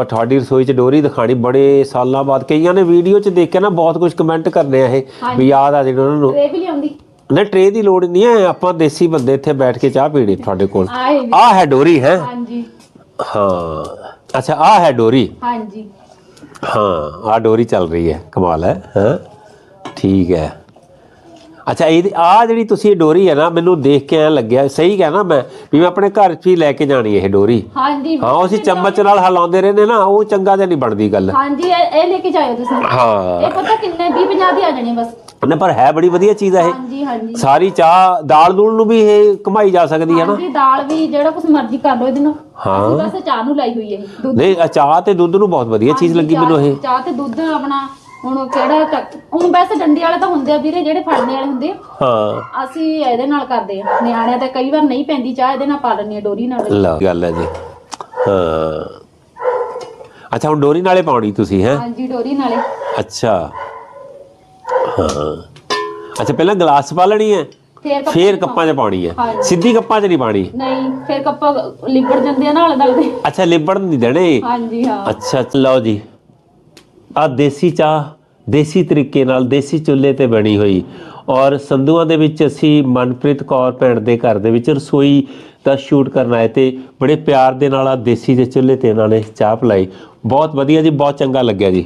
ਪਰ ਤੁਹਾਡੀ ਰਸੋਈ 'ਚ ਡੋਰੀ ਦਿਖਾਣੀ ਬੜੇ ਸਾਲਾਂ ਬਾਅਦ। ਕਈਆਂ ਨੇ ਵੀਡੀਓ 'ਚ ਦੇਖ ਕੇ ਨਾ ਬਹੁਤ ਕੁਝ ਕਮੈਂਟ ਕਰਨੇ ਆ ਇਹ ਵੀ ਯਾਦ ਆ ਜਿਹੜਾ ਉਹਨਾਂ ਨੂੰ। ਇਹ ਵੀ ਲਿਆਉਂਦੀ ਨਾ ਟਰੇ ਦੀ ਲੋੜ ਨਹੀਂ ਹੈ ਆਪਾਂ ਦੇਸੀ ਬੰਦੇ ਇੱਥੇ ਬੈਠ ਕੇ ਚਾਹ ਪੀਣੀ ਤੁਹਾਡੇ ਕੋਲ। ਆਹ ਹੈ ਡੋਰੀ ਹੈ? ਹਾਂਜੀ। ਹਾਂ। ਅੱਛਾ ਆਹ ਹੈ ਡੋਰੀ। ਹਾਂਜੀ। ਹਾਂ ਆਹ ਡੋਰੀ ਚੱਲ ਰਹੀ ਹੈ ਕਮਾਲ ਹੈ ਹਾਂ? ਠੀਕ ਹੈ। ਅੱਛਾ ਇਹ ਆ ਜਿਹੜੀ ਤੁਸੀਂ ਡੋਰੀ ਹੈ ਨਾ ਮੈਨੂੰ ਦੇਖ ਕੇ ਐ ਲੱਗਿਆ ਸਹੀ ਕਹਿਣਾ ਮੈਂ ਵੀ ਮੈਂ ਆਪਣੇ ਘਰ 'ਚ ਹੀ ਲੈ ਕੇ ਜਾਣੀ ਇਹ ਡੋਰੀ। ਹਾਂਜੀ। ਹਾਂ ਅਸੀਂ ਚਮਚ ਨਾਲ ਹਿਲਾਉਂਦੇ ਰਹਿੰਦੇ ਨਾ ਉਹ ਚੰਗਾ ਜਿਹਾ ਨਹੀਂ ਬਣਦੀ ਗੱਲ। ਹਾਂਜੀ ਇਹ ਇਹ ਲੈ ਕੇ ਜਾਇਓ ਤੁਸੀਂ। ਹਾਂ। ਇਹ ਪਤਾ ਕਿੰਨੇ 20 50 ਦੀ ਆ ਜਾਣੀ ਬਸ। ਨਾ ਪਰ ਹੈ ਬੜੀ ਵਧੀਆ ਚੀਜ਼ ਹੈ ਇਹ। ਹਾਂਜੀ ਹਾਂਜੀ। ਸਾਰੀ ਚਾਹ ਦਾਲ ਦੂਲ ਨੂੰ ਵੀ ਇਹ ਕਮਾਈ ਜਾ ਸਕਦੀ ਹੈ ਨਾ। ਹਾਂਜੀ ਦਾਲ ਵੀ ਜਿਹੜਾ ਕੁਝ ਮਰਜ਼ੀ ਕਰ ਲਓ ਇਹਦੇ ਨਾਲ। ਹਾਂ। ਅਸੀਂ ਬਸ ਚਾਹ ਨੂੰ ਲਾਈ ਹੋਈ ਹੈ ਇਹ, ਦੁੱਧ ਨਹੀਂ ਆਹ ਚਾਹ ਤੇ ਦੁੱਧ ਨੂੰ ਬਹੁਤ ਵਧੀਆ ਚੀਜ਼ ਲੱਗੀ ਚਾਹ- ਮੈਨੂੰ ਇਹ। ਚਾਹ ਤੇ ਦੁੱਧ ਆਪਣਾ ਹੁਣ ਕਿਹੜਾ ਚੱਕ- ਹੁਣ ਵੈਸੇ ਡੰਡੀ ਵਾਲੇ ਤਾਂ ਹੁੰਦੇ ਆ ਵੀਰੇ ਜਿਹੜੇ ਫੜਨੇ ਵਾਲੇ ਹੁੰਦੇ ਆ। ਹਾਂ। ਅਸੀਂ ਇਹਦੇ ਨਾਲ ਕਰਦੇ ਆ। ਨਿਆਣਿਆਂ ਤੇ ਕਈ ਵਾਰ ਨਹੀਂ ਪੈਂਦੀ ਚਾਹ ਇਹਦੇ ਨਾਲ ਪਾ ਲੈਣੀ ਆ ਡੋਰੀ ਨਾਲ। ਲਓ ਗੱਲ ਹੈ ਜੀ। ਹਾਂ। ਅੱਛਾ ਹੁਣ ਡੋਰੀ ਨਾਲੇ ਪਾਉਣੀ ਤੁਸੀਂ ਹੈ? ਹਾਂਜੀ ਡੋਰੀ ਨਾਲੇ। ਅੱਛਾ। ਹਾਂ। ਅੱਛਾ ਪਹਿਲਾਂ ਗਲਾਸ ਪਾ ਲੈਣੀ ਹੈ ਫੇਰ ਕੱਪ ਫੇਰ ਕੱਪਾਂ 'ਚ ਪਾਉਣੀ ਹੈ। ਹਾਂਜੀ। ਸਿੱਧੀ ਕੱਪਾਂ 'ਚ ਨਹੀਂ ਪਾਣੀ ਨਹੀਂ ਫੇਰ ਕੱਪਾ ਲਿਬੜ ਜਾਂਦੇ ਆ ਨਾਲ ਨਾਲ ਦੇ। ਅੱਛਾ ਲਿਬੜਨ ਨਹੀਂ ਦੇਣੇ? ਹਾਂਜੀ ਹਾਂ। ਅੱਛਾ ਲਓ ਜੀ। ਆ ਦੇਸੀ ਚਾਹ ਦੇਸੀ ਤਰੀਕੇ ਨਾਲ ਦੇਸੀ ਚੁੱਲ੍ਹੇ ਤੇ ਬਣੀ ਹੋਈ। ਔਰ ਸੰਧੂਆਂ ਦੇ ਵਿੱਚ ਅਸੀਂ ਮਨਪ੍ਰੀਤ ਕੌਰ ਭੈਣ ਦੇ ਘਰ ਦੇ ਵਿੱਚ ਰਸੋਈ ਦਾ ਸ਼ੂਟ ਕਰਨ ਆਏ ਤੇ ਬੜੇ ਪਿਆਰ ਦੇ ਨਾਲ ਆ ਦੇਸੀ ਦੇ ਚੁੱਲ੍ਹੇ ਤੇ ਇਹਨਾਂ ਨੇ ਚਾਹ ਪਿਲਾਈ। ਬਹੁਤ ਵਧੀਆ ਜੀ, ਬਹੁਤ ਚੰਗਾ ਲੱਗਿਆ ਜੀ।